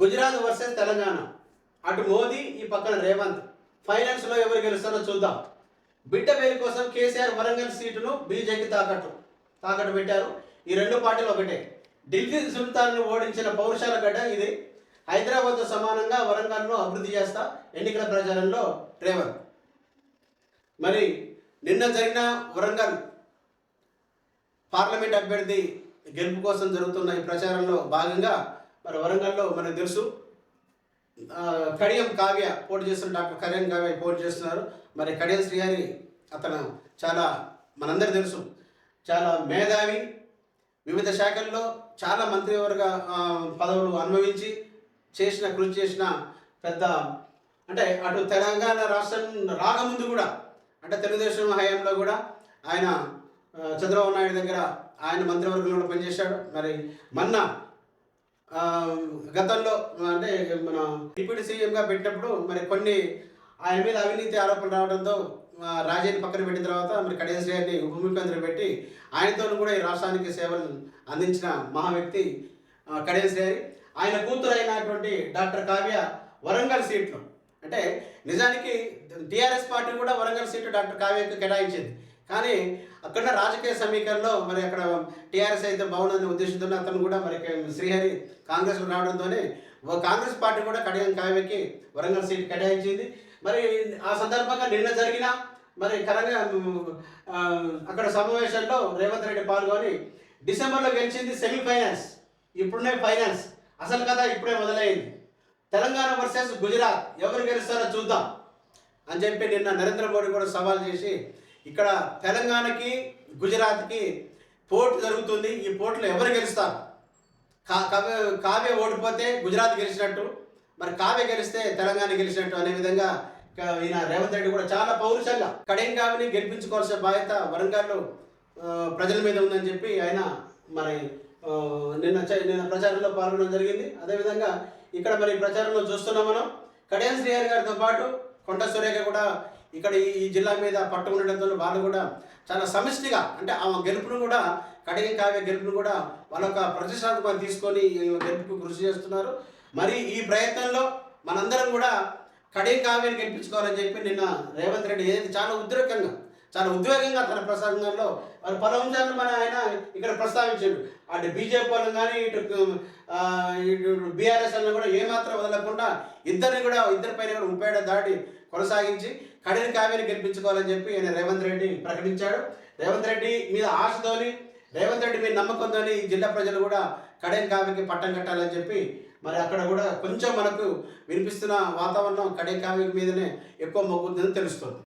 Gujarat versus Telangana. అటు మోదీ ఈ పక్కన రేవంత్. ఫైనాన్స్లో ఎవరు గెలుస్తారో చూద్దాం. బిడ్డ పేరు కోసం కేసీఆర్ వరంగల్ సీటును బీజేపీ తాకట్టు తాకట్టు పెట్టారు. ఈ రెండు పార్టీలు ఒకటే. ఢిల్లీ సుల్తాన్ను ఓడించిన పౌరుషాల గడ్డ ఇది. హైదరాబాద్తో సమానంగా వరంగల్ను అభివృద్ధి చేస్తా ఎన్నికల ప్రచారంలో రేవంత్. మరి నిన్న జరిగిన వరంగల్ పార్లమెంట్ అభ్యర్థి గెలుపు కోసం జరుగుతున్న ఈ ప్రచారంలో భాగంగా మరి వరంగల్లో మనకు తెలుసు కడియం కావ్య పోటీ చేస్తున్న డాక్టర్ కడియం కావ్య పోటీ చేస్తున్నారు. మరి కడియం శ్రీహరి అతను చాలా మనందరికీ తెలుసు. చాలా మేధావి. వివిధ శాఖల్లో చాలా మంత్రివర్గ పదవులు అనుభవించి చేసిన కృషి చేసిన పెద్ద అంటే అటు తెలంగాణ రాష్ట్రం రాకముందు కూడా అంటే తెలుగుదేశం హయాంలో కూడా ఆయన చంద్రబాబు నాయుడు దగ్గర ఆయన మంత్రివర్గంలో పనిచేశాడు. మరి మన్న గతంలో అంటే మన డిప్యూటీ సీఎంగా పెట్టినప్పుడు మరి కొన్ని ఆయన మీద అవినీతి ఆరోపణలు రావడంతో రాజీని పక్కన పెట్టిన తర్వాత మరి కడియం శ్రేయాన్ని ఉప ముఖ్యమంత్రి పెట్టి ఆయనతో కూడా ఈ రాష్ట్రానికి సేవలు అందించిన మహా వ్యక్తి ఆ, గారి ఆయన కూతురు అయినటువంటి డాక్టర్ కావ్య వరంగల్ సీట్లో. అంటే నిజానికి టీఆర్ఎస్ పార్టీ కూడా వరంగల్ సీటు డాక్టర్ కావ్యకు కేటాయించింది. కానీ అక్కడ రాజకీయ సమీకరణలో మరి అక్కడ టీఆర్ఎస్ అయితే బాగుండని ఉద్దేశంతో అతను కూడా మరి శ్రీహరి కాంగ్రెస్ రావడంతోనే ఓ కాంగ్రెస్ పార్టీ కూడా కడియం కావ్యకి వరంగల్ సీట్ కేటాయించింది. మరి ఆ సందర్భంగా నిన్న జరిగిన మరి కరంగా అక్కడ సమావేశంలో రేవంత్ రెడ్డి పాల్గొని డిసెంబర్లో గెలిచింది సెమీఫైనల్స్ ఇప్పుడునే ఫైనల్స్. అసలు కథ ఇప్పుడే మొదలైంది. తెలంగాణ వర్సెస్ గుజరాత్ ఎవరు గెలుస్తారో చూద్దాం అని చెప్పి నిన్న నరేంద్ర మోడీ కూడా సవాల్ చేసి ఇక్కడ తెలంగాణకి గుజరాత్కి పోటీ జరుగుతుంది. ఈ పోటీలో ఎవరు గెలుస్తారు? కా కావ్య కావ్య ఓడిపోతే గుజరాత్ గెలిచినట్టు మరి కావ్య గెలిస్తే తెలంగాణ గెలిచినట్టు అనే విధంగా ఈయన రేవంత్ రెడ్డి కూడా చాలా పౌరుషంగా కడేం కావ్యని గెలిపించుకోవాల్సిన బాధ్యత వరంగల్లో ప్రజల మీద ఉందని చెప్పి ఆయన మరి నిన్న నిన్న ప్రచారంలో పాల్గొనడం జరిగింది. అదేవిధంగా ఇక్కడ మరి ప్రచారంలో చూస్తున్నాం మనం. కడియం శ్రీహరి గారితో పాటు కొండ సురేఖ కూడా ఇక్కడ ఈ జిల్లా మీద పట్టు ఉండడంతో వాళ్ళు కూడా చాలా సమిష్టిగా అంటే ఆ గెలుపును కూడా కడియం కావ్య గెలుపును కూడా వాళ్ళ ఒక ప్రతిష్టాత్మకంగా తీసుకొని గెలుపుకు కృషి చేస్తున్నారు. మరి ఈ ప్రయత్నంలో మనందరం కూడా కడియం కావ్యాన్ని గెలిపించుకోవాలని చెప్పి నిన్న రేవంత్ రెడ్డి ఏదైతే చాలా ఉద్రేకంగా చాలా ఉద్వేగంగా తన ప్రసంగంలో మరి పలు అంశాలను మన ఆయన ఇక్కడ ప్రస్తావించాడు అటు బీజేపీ వాళ్ళని కానీ ఇటు ఇటు బీఆర్ఎస్ వాళ్ళని కూడా ఏమాత్రం వదలకుండా ఇద్దరిని కూడా ఇద్దరి పైన కూడా ముప్పై దాటి కొనసాగించి కడిని కావ్యాన్ని గెలిపించుకోవాలని చెప్పి ఆయన రేవంత్ రెడ్డి ప్రకటించాడు. రేవంత్ రెడ్డి మీద ఆశతోని రేవంత్ రెడ్డి మీద నమ్మకంతోని ఈ జిల్లా ప్రజలు కూడా కఠిన కావ్యకి పట్టం కట్టాలని చెప్పి మరి అక్కడ కూడా కొంచెం మనకు వినిపిస్తున్న వాతావరణం కడే కావ్యం మీదనే ఎక్కువ మొగ్గుతుందని తెలుస్తుంది.